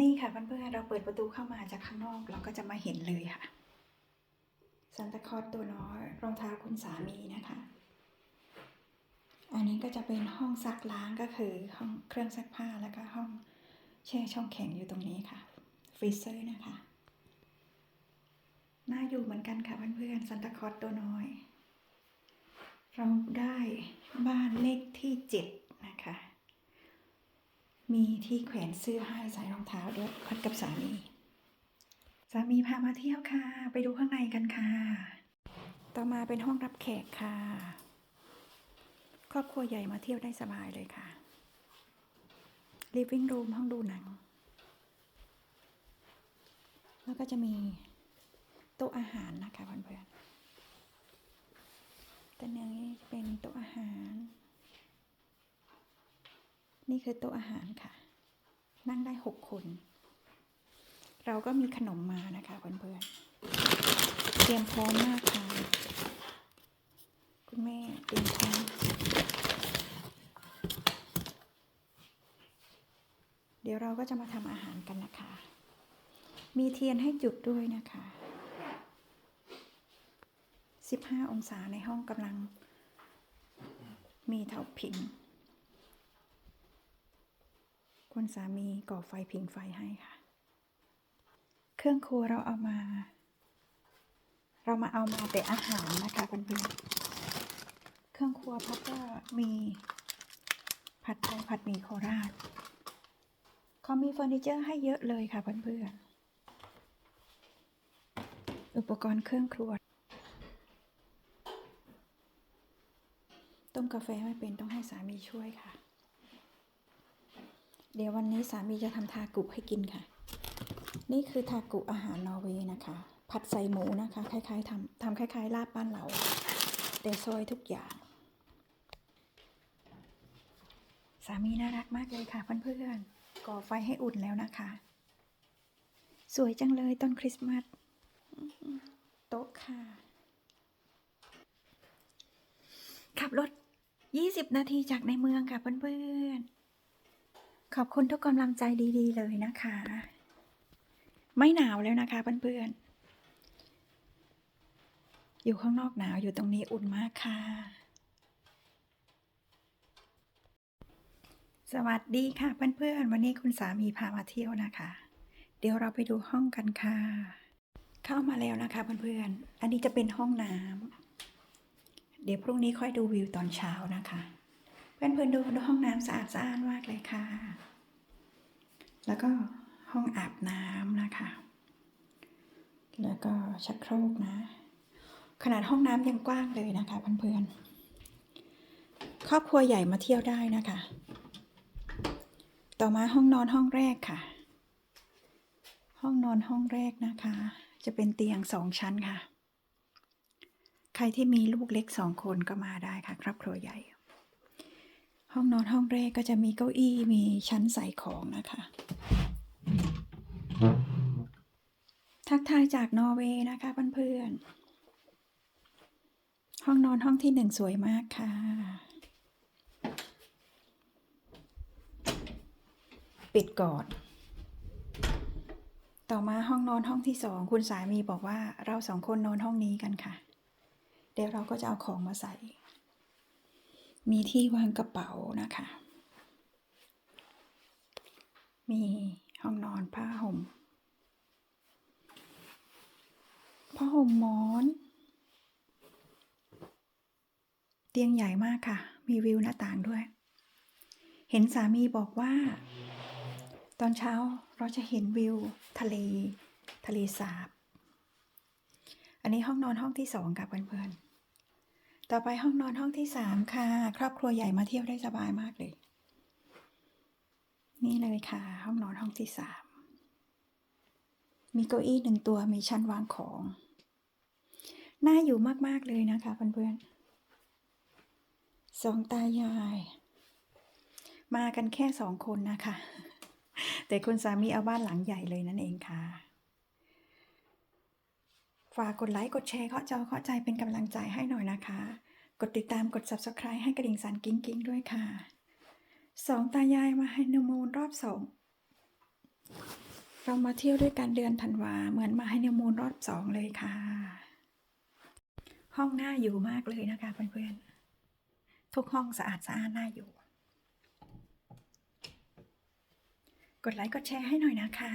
นี่ค่ะเพื่อนๆเราเปิดประตูเข้ามาจากข้างนอกเราก็จะมาเห็นเลยค่ะซันตาคลอสตัวน้อยรองเท้าคุณสามีนะคะ อันนี้ก็จะเป็นห้องซักล้างก็คือห้องเครื่องซักผ้าแล้วก็ห้องแช่ช่องแข็งอยู่ตรงนี้ค่ะฟรีเซอร์นะคะน่าอยู่เหมือนกันค่ะเพื่อนๆซันตาคลอสตัวน้อย เราได้บ้านเลขที่เจ็ดนะคะ มีที่แขวนเสื้อให้ใส่รองเท้าด้วยพัดกับสามี สามีพามาเที่ยวค่ะ ไปดูข้างในกันค่ะ ต่อมาเป็นห้องรับแขกค่ะ ครอบครัวใหญ่มาเที่ยวได้สบายเลยค่ะ living room ห้องดูหนัง แล้วก็จะมีโต๊ะอาหารนะคะเพื่อนๆแต่เนี้จะเป็นโต๊ะอาหาร นี่คือโต๊ะอาหารค่ะ นั่งได้หกคน เราก็มีขนมมานะคะเพื่อนๆ เตรียมพร้อมมากค่ะ คุณแม่เตรียมพร้อมเดี๋ยวเราก็จะมาทำอาหารกันนะคะ มีเทียนให้จุดด้วยนะคะ15 องศาในห้องกำลังมีเถาผิง คุณสามีก่อไฟผิงไฟให้ค่ะ เครื่องครัวเราเอามา เรามาเอามาแต่อาหารนะคะเพื่อนๆเครื่องครัวพัดก็มีผัดไทยผัดหมี่โคราชเขามีเฟอร์นิเจอร์ให้เยอะเลยค่ะเพื่อนๆอุปกรณ์เครื่องครัว ต้มกาแฟไม่เป็นต้องให้สามีช่วยค่ะ เดี๋ยววันนี้สามีจะทำทากุให้กินค่ะ นี่คือทากุอาหารนอร์เวย์นะคะ ผัดใส่หมูนะคะ คล้ายๆทำทำคล้ายๆ ลาบบ้านเรา แต่ซอยทุกอย่าง สามีน่ารักมากเลยค่ะเพื่อนๆก่อไฟให้อุ่นแล้วนะคะ สวยจังเลยต้นคริสต์มาสโต๊ะค่ะ ขับรถ 20 นาทีจากในเมืองค่ะเพื่อนๆ ขอบคุณทุกกำลังใจดีๆ เลยนะคะ ไม่หนาวแล้วนะคะเพื่อนๆ อยู่ข้างนอกหนาวอยู่ตรงนี้อุ่นมากค่ะ สวัสดีค่ะเพื่อนๆ วันนี้คุณสามีพามาเที่ยวนะคะ เดี๋ยวเราไปดูห้องกันค่ะ เข้ามาแล้วนะคะเพื่อนๆ อันนี้จะเป็นห้องน้ำเดี๋ยวพรุ่งนี้ค่อยดูวิวตอนเช้านะคะ เพื่อนๆดูดูห้องน้ำสะอาดสะอ้านมากเลยค่ะ แล้วก็ห้องอาบน้ำนะคะ แล้วก็ชักโครกนะ ขนาดห้องน้ำยังกว้างเลยนะคะเพื่อนๆ ครอบครัวใหญ่มาเที่ยวได้นะคะ ต่อมาห้องนอนห้องแรกค่ะ ห้องนอนห้องแรกนะคะ จะเป็นเตียงสองชั้นค่ะ ใครที่มีลูกเล็กสองคนก็มาได้ค่ะ ครอบครัวใหญ่ ห้องนอนห้องแรกก็จะมีเก้าอี้มีชั้นใส่ของนะคะ ทักทายจากนอร์เวย์นะคะเพื่อนๆ ห้องนอนห้องที่หนึ่งสวยมากค่ะ ปิดก่อน ต่อมาห้องนอนห้องที่สองคุณสามีบอกว่าเราสองคนนอนห้องนี้กันค่ะ เดี๋ยวเราก็จะเอาของมาใส่ มีที่วางกระเป๋านะคะ มีห้องนอนผ้าห่มผ้าห่มหมอน เตียงใหญ่มากค่ะ มีวิวหน้าต่างด้วย เห็นสามีบอกว่า ตอนเช้าเราจะเห็นวิวทะเล ทะเลสาบ อันนี้ห้องนอนห้องที่สองค่ะเพื่อนๆ ต่อไปห้องนอนห้องที่สามค่ะ ครอบครัวใหญ่มาเที่ยวได้สบายมากเลย นี่เลยค่ะ ห้องนอนห้องที่สามมีเก้าอี้หนึ่งตัวมีชั้นวางของ น่าอยู่มาก ๆ เลยนะคะเพื่อนๆสองตายาย มากันแค่สองคนนะคะ แต่คุณสามีเอาบ้านหลังใหญ่เลยนั่นเองค่ะ ฝากกดไลค์ กดแชร์เคาะจอเคาะใจเป็นกำลังใจให้หน่อยนะคะ กดติดตามกด subscribe ให้กระดิ่งสันกิ้งกิ้งด้วยค่ะสองตายายมาให้นมูลรอบสองเรามาเที่ยวด้วยกันเดือนธันวาเหมือนมาให้นมูลรอบสองเลยค่ะ ห้องน่าอยู่มากเลยนะคะเพื่อนๆทุกห้องสะอาดสะอาดน่าอยู่ กดไลค์กดแชร์ให้หน่อยนะคะ